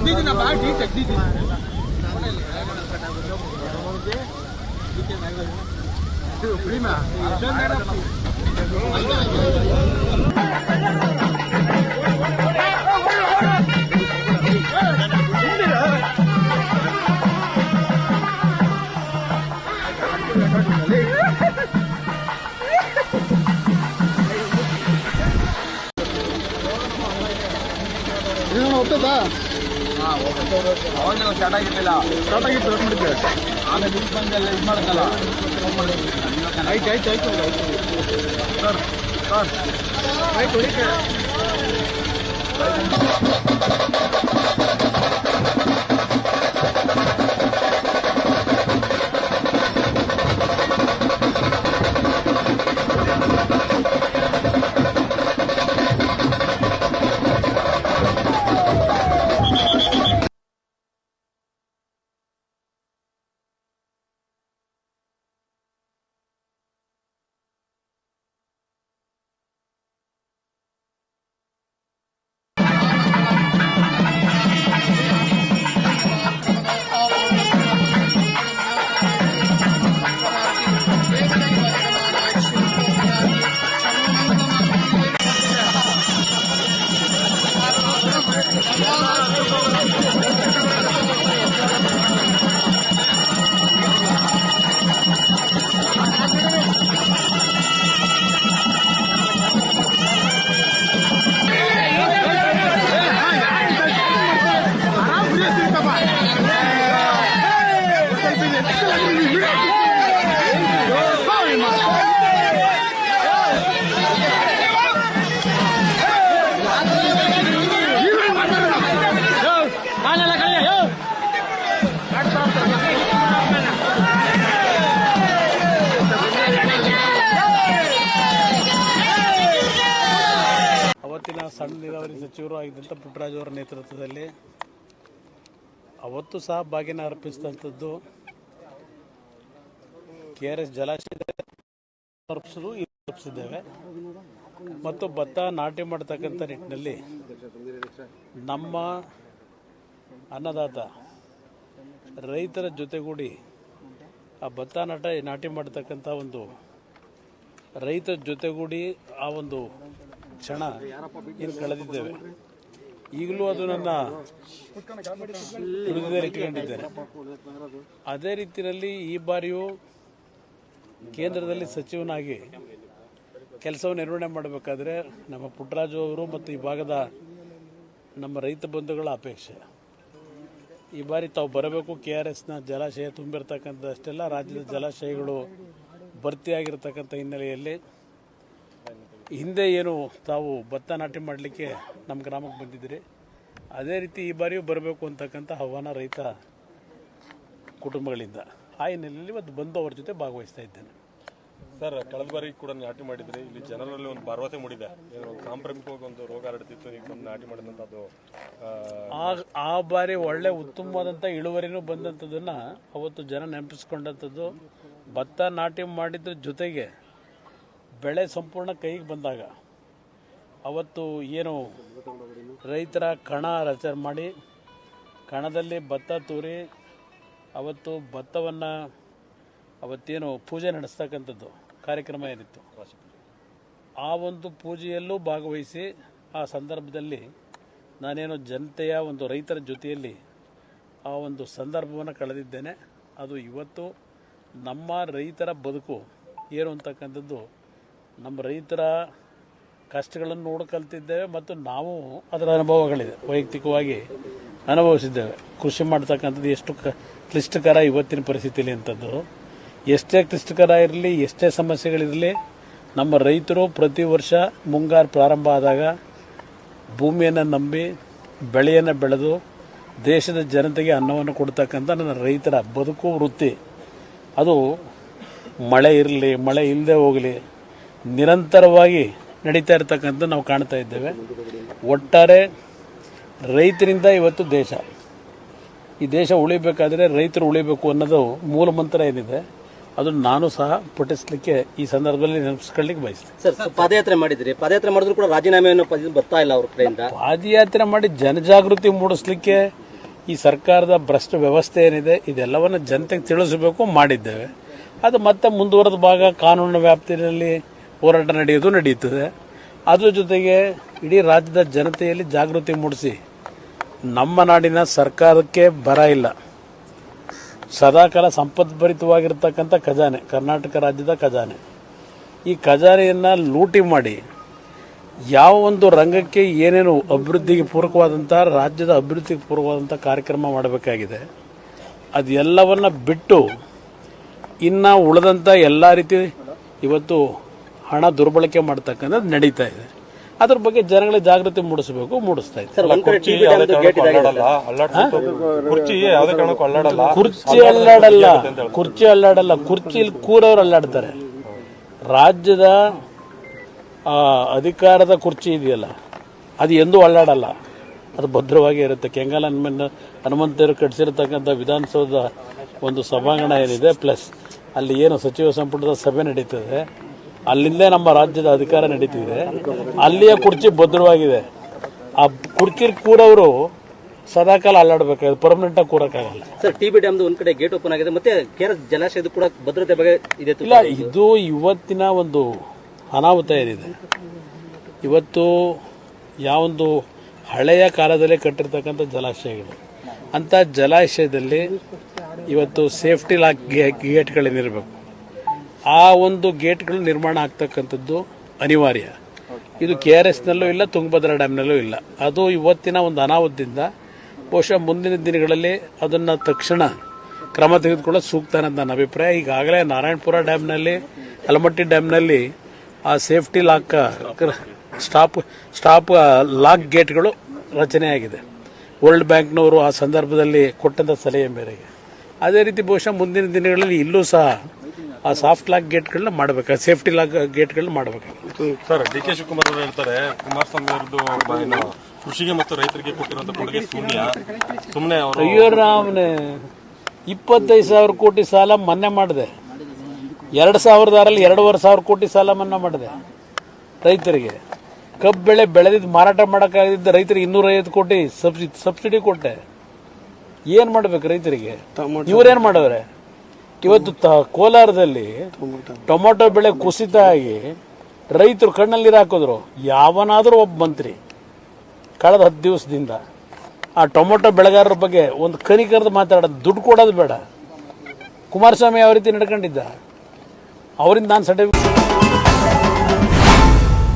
ತೆಗ್ದಿದ್ದೀನಪ್ಪ tea ತೆಗ್ದಿದ್ದೀನಿ ಪ್ರೀಮಾ ಹೋಗ್ತದಾ ಅವಾಗೆಲ್ಲ start ಆಗಿರ್ಲಿಲ್ಲ start ಆಮೇಲೆ ಇಲ್ಲಿ ಬಂದೆಲ್ಲ ಇದು ಮಾಡುತ್ತಲ್ಲ ಆಯ್ತು ಆಯ್ತು ಆಯ್ತು. ಆಯ್ತು ಸರ್ ಸರ್. ಆಯ್ತು ಹೊಡಿಕೆ よし! ಸಣ್ಣ ನೀರಾವರಿ ಸಚಿವರು ಆಗಿದ್ದಂಥ ಪುಟ್ಟರಾಜು ಅವರ ನೇತೃತ್ವದಲ್ಲಿ ಅವತ್ತು ಸಹ ಬಾಗಿನ ಅರ್ಪಿಸಿದಂಥದ್ದು ಕೆ ಆರ್ ಎಸ್ ಜಲಾಶಯದ ಅರ್ಪಿಸಿದ್ದೇವೆ. ಮತ್ತು ಭತ್ತ ನಾಟಿ ಮಾಡತಕ್ಕಂಥ ನಿಟ್ಟಿನಲ್ಲಿ ನಮ್ಮ ಅನ್ನದಾತ ರೈತರ ಜೊತೆಗೂಡಿ ಆ ಭತ್ತ ನಾಟ ನಾಟಿ ಮಾಡತಕ್ಕಂಥ ಒಂದು ರೈತರ ಜೊತೆಗೂಡಿ ಆ ಒಂದು ಕ್ಷಣ ಏನು ಕಳೆದಿದ್ದೇವೆ. ಈಗಲೂ ಅದು ನನ್ನ ಇಟ್ಕೊಂಡಿದ್ದೇನೆ ಅದೇ ರೀತಿಯಲ್ಲಿ ಈ ಬಾರಿಯೂ ಕೇಂದ್ರದಲ್ಲಿ ಸಚಿವನಾಗಿ ಕೆಲಸವನ್ನು ನಿರ್ವಹಣೆ ಮಾಡಬೇಕಾದ್ರೆ ನಮ್ಮ ಪುಟ್ಟರಾಜು ಅವರು ಮತ್ತು ಈ ಭಾಗದ ನಮ್ಮ ರೈತ ಬಂಧುಗಳ ಅಪೇಕ್ಷೆ. ಈ ಬಾರಿ ತಾವು ಬರಬೇಕು, ಕೆ ಆರ್ ಎಸ್ನ ಜಲಾಶಯ ತುಂಬಿರ್ತಕ್ಕಂಥಷ್ಟೆಲ್ಲ ರಾಜ್ಯದ ಜಲಾಶಯಗಳು ಭರ್ತಿಯಾಗಿರ್ತಕ್ಕಂಥ ಹಿನ್ನೆಲೆಯಲ್ಲಿ ಹಿಂದೆ ಏನು ತಾವು ಭತ್ತ ನಾಟಿ ಮಾಡಲಿಕ್ಕೆ ನಮ್ಮ ಗ್ರಾಮಕ್ಕೆ ಬಂದಿದ್ದೀರಿ. ಅದೇ ರೀತಿ ಈ ಬಾರಿಯೂ ಬರಬೇಕು ಅಂತಕ್ಕಂಥ ಹವಾನ ರೈತ ಕುಟುಂಬಗಳಿಂದ. ಆ ಹಿನ್ನೆಲೆಯಲ್ಲಿ ಇವತ್ತು ಬಂದು ಅವ್ರ ಜೊತೆ ಭಾಗವಹಿಸ್ತಾ ಇದ್ದೇನೆ. ಸರ್ ಕಳೆದ ಬಾರಿ ಕೂಡ ನಾಟಿ ಮಾಡಿದ್ರಿ. ಇಲ್ಲಿ ಜನರಲ್ಲಿ ಒಂದು ಭರವಸೆ ಮೂಡಿದೆ. ಸಾಂಪ್ರಮಿಕವಾಗಿ ಒಂದು ಸಾಂಕ್ರಾಮಿಕವಾಗಿ ಒಂದು ರೋಗ ಹರಡ್ತಿತ್ತು ಈಗ ಬಂದು ನಾಟಿ ಮಾಡಿದಂಥದ್ದು ಆ ಬಾರಿ ಒಳ್ಳೆ ಉತ್ತಮವಾದಂಥ ಇಳುವರಿನೂ ಬಂದಂಥದ್ದನ್ನು ಅವತ್ತು ಜನ ನೆನಪಿಸ್ಕೊಂಡಂಥದ್ದು ಭತ್ತ ನಾಟಿ ಮಾಡಿದ್ರ ಜೊತೆಗೆ ಬೆಳೆ ಸಂಪೂರ್ಣ ಕೈಗೆ ಬಂದಾಗ ಅವತ್ತು ಏನು ರೈತರ ಕಣ ರಚನೆ ಮಾಡಿ, ಕಣದಲ್ಲಿ ಭತ್ತ ತೂರಿ, ಅವತ್ತು ಭತ್ತವನ್ನು ಅವತ್ತೇನು ಪೂಜೆ ನಡೆಸ್ತಕ್ಕಂಥದ್ದು ಕಾರ್ಯಕ್ರಮ ಏನಿತ್ತು. ಆ ಒಂದು ಪೂಜೆಯಲ್ಲೂ ಭಾಗವಹಿಸಿ ಆ ಸಂದರ್ಭದಲ್ಲಿ ನಾನೇನು ಜನತೆಯ ಒಂದು ರೈತರ ಜೊತೆಯಲ್ಲಿ ಆ ಒಂದು ಸಂದರ್ಭವನ್ನು ಕಳೆದಿದ್ದೇನೆ. ಅದು ಇವತ್ತು ನಮ್ಮ ರೈತರ ಬದುಕು ಏನು ಅಂತಕ್ಕಂಥದ್ದು ನಮ್ಮ ರೈತರ ಕಷ್ಟಗಳನ್ನು ನೋಡಿ ಕಲ್ತಿದ್ದೇವೆ ಮತ್ತು ನಾವು ಅದರ ಅನುಭವಗಳಿದೆ. ವೈಯಕ್ತಿಕವಾಗಿ ಅನುಭವಿಸಿದ್ದೇವೆ. ಕೃಷಿ ಮಾಡ್ತಕ್ಕಂಥದ್ದು ಎಷ್ಟು ಕ್ಲಿಷ್ಟಕರ ಇವತ್ತಿನ ಪರಿಸ್ಥಿತಿಯಲ್ಲಿ ಅಂತದ್ದು. ಎಷ್ಟೇ ಕ್ಲಿಷ್ಟಕರ ಇರಲಿ, ಎಷ್ಟೇ ಸಮಸ್ಯೆಗಳಿರಲಿ, ನಮ್ಮ ರೈತರು ಪ್ರತಿ ವರ್ಷ ಮುಂಗಾರು ಪ್ರಾರಂಭ ಆದಾಗ ಭೂಮಿಯನ್ನು ನಂಬಿ, ಬೆಳೆಯನ್ನು ಬೆಳೆದು, ದೇಶದ ಜನತೆಗೆ ಅನ್ನವನ್ನು ಕೊಡ್ತಕ್ಕಂಥ ನನ್ನ ರೈತರ ಬದುಕು ವೃತ್ತಿ. ಅದು ಮಳೆ ಇರಲಿ, ಮಳೆ ಇಲ್ಲದೆ ಹೋಗಲಿ ನಿರಂತರವಾಗಿ ನಡೀತಾ ಇರತಕ್ಕಂಥ ನಾವು ಕಾಣ್ತಾ ಇದ್ದೇವೆ. ಒಟ್ಟಾರೆ ರೈತರಿಂದ ಇವತ್ತು ದೇಶ. ಈ ದೇಶ ಉಳಿಬೇಕಾದರೆ ರೈತರು ಉಳಿಬೇಕು ಅನ್ನೋದು ಮೂಲ ಮಂತ್ರ ಏನಿದೆ ಅದನ್ನು ನಾನು ಸಹ ಪಠಿಸಲಿಕ್ಕೆ ಈ ಸಂದರ್ಭದಲ್ಲಿ ನೆನಪಿಸ್ಕೊಳ್ಳಿಕ್ಕೆ ಬಯಸ್ತೀನಿ. ಸರ್ ಪಾದಯಾತ್ರೆ ಮಾಡಿದ್ರಿ. ಪಾದಯಾತ್ರೆ ಮಾಡಿದ್ರು ಕೂಡ ರಾಜೀನಾಮೆಯನ್ನು ಬರ್ತಾ ಇಲ್ಲ ಅವ್ರ ಕಡೆಯಿಂದ. ಪಾದಯಾತ್ರೆ ಮಾಡಿ ಜನಜಾಗೃತಿ ಮೂಡಿಸ್ಲಿಕ್ಕೆ ಈ ಸರ್ಕಾರದ ಭ್ರಷ್ಟ ವ್ಯವಸ್ಥೆ ಏನಿದೆ ಇದೆಲ್ಲವನ್ನು ಜನತೆಗೆ ತಿಳಿಸಬೇಕು ಮಾಡಿದ್ದೇವೆ. ಅದು ಮತ್ತೆ ಮುಂದುವರೆದ ಭಾಗ ಕಾನೂನಿನ ವ್ಯಾಪ್ತಿಯಲ್ಲಿ ಹೋರಾಟ ನಡೆಯೋದು ನಡೆಯುತ್ತದೆ. ಅದರ ಜೊತೆಗೆ ಇಡೀ ರಾಜ್ಯದ ಜನತೆಯಲ್ಲಿ ಜಾಗೃತಿ ಮೂಡಿಸಿ, ನಮ್ಮ ನಾಡಿನ ಸರ್ಕಾರಕ್ಕೆ ಬರ ಇಲ್ಲ. ಸದಾಕಾಲ ಸಂಪದ್ಭರಿತವಾಗಿರ್ತಕ್ಕಂಥ ಖಜಾನೆ, ಕರ್ನಾಟಕ ರಾಜ್ಯದ ಖಜಾನೆ. ಈ ಖಜಾನೆಯನ್ನು ಲೂಟಿ ಮಾಡಿ, ಯಾವ ಒಂದು ರಂಗಕ್ಕೆ ಏನೇನು ಅಭಿವೃದ್ಧಿಗೆ ಪೂರಕವಾದಂಥ, ರಾಜ್ಯದ ಅಭಿವೃದ್ಧಿಗೆ ಪೂರಕವಾದಂಥ ಕಾರ್ಯಕ್ರಮ ಮಾಡಬೇಕಾಗಿದೆ. ಅದೆಲ್ಲವನ್ನು ಬಿಟ್ಟು, ಇನ್ನು ಉಳಿದಂಥ ಎಲ್ಲ ರೀತಿ ಇವತ್ತು ಹಣ ದುರ್ಬಳಕೆ ಮಾಡ್ತಕ್ಕಂಥದ್ದು ನಡೀತಾ ಇದೆ. ಅದ್ರ ಬಗ್ಗೆ ಜನಗಳಿಗೆ ಜಾಗೃತಿ ಮೂಡಿಸಬೇಕು ಮೂಡಿಸ್ತಾ ಇದೆ. ಕುರ್ಚಿ ಅಲ್ಲಾಡಲ್ಲ. ಕುರ್ಚಿ ಅಲ್ಲಾಡಲ್ಲ. ಕುರ್ಚಿ ಅಲ್ಲಾಡಲ್ಲ ಕುರ್ಚಿ ಅಲ್ಲಾಡಲ್ಲ. ಕುರ್ಚಿಲಿ ಕೂರವ್ರು ಅಲ್ಲಾಡ್ತಾರೆ. ರಾಜ್ಯದ ಆ, ಅಧಿಕಾರದ ಕುರ್ಚಿ ಇದೆಯಲ್ಲ ಅದು ಎಂದೂ ಅಲ್ಲಾಡಲ್ಲ. ಅದು ಭದ್ರವಾಗಿ ಇರುತ್ತೆ. ಕೆಂಗಲ್ ಹನುಮನ್ ಹನುಮಂತರು ಕಟ್ಟಿಸಿರ್ತಕ್ಕಂಥ ವಿಧಾನಸೌಧ ಒಂದು ಸಭಾಂಗಣ ಏನಿದೆ ಪ್ಲಸ್ ಅಲ್ಲಿ ಏನು ಸಚಿವ ಸಂಪುಟದ ಸಭೆ ನಡೀತದೆ. ಅಲ್ಲಿಂದೇ ನಮ್ಮ ರಾಜ್ಯದ ಅಧಿಕಾರ ನಡೀತಿದೆ. ಅಲ್ಲಿಯ ಕುರ್ಚಿ ಭದ್ರವಾಗಿದೆ. ಆ ಕುರ್ಚಿಲಿ ಕೂರವರು ಸದಾಕಾಲ ಅಲ್ಲಾಡಬೇಕಾಗಿದೆ. ಪರ್ಮನೆಂಟಾಗಿ ಕೂರಕ್ಕಾಗಲ್ಲ. ಸರ್ ಟಿ ಬಿ ಡ್ಯಾಮ್ದು ಒಂದ್ ಕಡೆ ಗೇಟ್ ಓಪನ್ ಆಗಿದೆ. ಮತ್ತೆ ಕೇರಳ ಜಲಾಶಯದ ಕೂಡ ಭದ್ರತೆ ಬಗ್ಗೆ ಇದೆ ಇಲ್ಲ ಇದು ಇವತ್ತಿನ ಒಂದು ಅನಾಹುತ ಏನಿದೆ? ಇವತ್ತು ಯಾವೊಂದು ಹಳೆಯ ಕಾಲದಲ್ಲೇ ಕಟ್ಟಿರ್ತಕ್ಕಂಥ ಜಲಾಶಯಗಳು ಅಂಥ ಜಲಾಶಯದಲ್ಲಿ ಇವತ್ತು ಸೇಫ್ಟಿ ಲಾಕ್ ಗೇಟ್ಗಳೇನಿರಬೇಕು ಆ ಒಂದು ಗೇಟ್ಗಳು ನಿರ್ಮಾಣ ಆಗ್ತಕ್ಕಂಥದ್ದು ಅನಿವಾರ್ಯ. ಇದು ಕೆ ಆರ್ ಎಸ್ನಲ್ಲೂ ಇಲ್ಲ, ತುಂಗಭದ್ರಾ ಡ್ಯಾಮ್ನಲ್ಲೂ ಇಲ್ಲ. ಅದು ಇವತ್ತಿನ ಒಂದು ಅನಾಹುತದಿಂದ ಬಹುಶಃ ಮುಂದಿನ ದಿನಗಳಲ್ಲಿ ಅದನ್ನು ತಕ್ಷಣ ಕ್ರಮ ತೆಗೆದುಕೊಳ್ಳೋದು ಸೂಕ್ತ ಅನ್ನೋದು ನನ್ನ ಅಭಿಪ್ರಾಯ. ಈಗಾಗಲೇ ನಾರಾಯಣಪುರ ಡ್ಯಾಮ್ನಲ್ಲಿ ಅಲಮಟ್ಟಿ ಡ್ಯಾಮ್ನಲ್ಲಿ ಆ safety lock, stop stop lock ಗೇಟ್ಗಳು ರಚನೆಯಾಗಿದೆ. ವರ್ಲ್ಡ್ ಬ್ಯಾಂಕ್ನವರು ಆ ಸಂದರ್ಭದಲ್ಲಿ ಕೊಟ್ಟಂಥ ಸಲಹೆ ಮೇರೆಗೆ. ಅದೇ ರೀತಿ ಬಹುಶಃ ಮುಂದಿನ ದಿನಗಳಲ್ಲಿ ಇಲ್ಲೂ ಸಹ ಆ ಸಾಫ್ಟ್ ಲಾಕ್ ಗೇಟ್ಗಳನ್ನ ಮಾಡಬೇಕು? ಸೇಫ್ಟಿ ಲಾಕ್ ಗೇಟ್ಗಳನ್ನ ಮಾಡಬೇಕು? ಸರ್ ಡಿ ಕೆ ಶಿವಕುಮಾರ್ ಅವರು ಹೇಳ್ತಾರೆ ಕುಮಾರಸ್ವಾಮಿ ಅವರದ್ದು ಏನು ಕೃಷಿಗೆ ಮತ್ತು ರೈತರಿಗೆ ಕೊಟ್ಟಿರುವಂತ ಕೊಡುಗೆ ಶೂನ್ಯ. ಸುಮ್ಮನೆ ಅವರು ಅಯ್ಯೋ ರಾಮನೆ ಇಪ್ಪತ್ತೈದು ಸಾವಿರ ಕೋಟಿ ಸಾಲ ಮನ್ನಾ ಮಾಡಿದೆ. ಎರಡು ಸಾವಿರದ ಆರಲ್ಲಿ ಎರಡೂವರೆ ಸಾವಿರ ಕೋಟಿ ಸಾಲ ಮನ್ನಾ ಮಾಡಿದೆ ರೈತರಿಗೆ. ಕಬ್ಬು ಬೆಳೆ ಬೆಳೆದಿದ್ದು ಮಾರಾಟ ಮಾಡೋಕ್ಕಾಗದಿದ್ದ ರೈತರಿಗೆ ಇನ್ನೂರೈವತ್ತು ಕೋಟಿ ಸಬ್ಸಿಡಿ ಸಬ್ಸಿಡಿ ಕೊಟ್ಟೆ. ಏನು ಮಾಡ್ಬೇಕು ರೈತರಿಗೆ? ಇವರೇನು ಮಾಡವ್ರೆ? ಇವತ್ತು ಕೋಲಾರದಲ್ಲಿ ಟೊಮೊಟೊ ಬೆಳೆ ಕುಸಿತ ಆಗಿ ರೈತರು ಕಣ್ಣಲ್ಲಿ ಹಾಕಿದ್ರು, ಯಾವನಾದರೂ ಒಬ್ಬ ಮಂತ್ರಿ ಕಳೆದ ಹತ್ತು ದಿವಸದಿಂದ ಆ ಟೊಮೊಟೊ ಬೆಳೆಗಾರರ ಬಗ್ಗೆ ಒಂದು ಕನಿಕರದ ಮಾತಾಡೋದು ದುಡ್ಡು ಕೊಡೋದು ಬೇಡ. ಕುಮಾರಸ್ವಾಮಿ ಯಾವ ರೀತಿ ನಡ್ಕೊಂಡಿದ್ದ? ಅವರಿಂದ ನಾನು ಸರ್ಟಿಫಿಕೇಟ್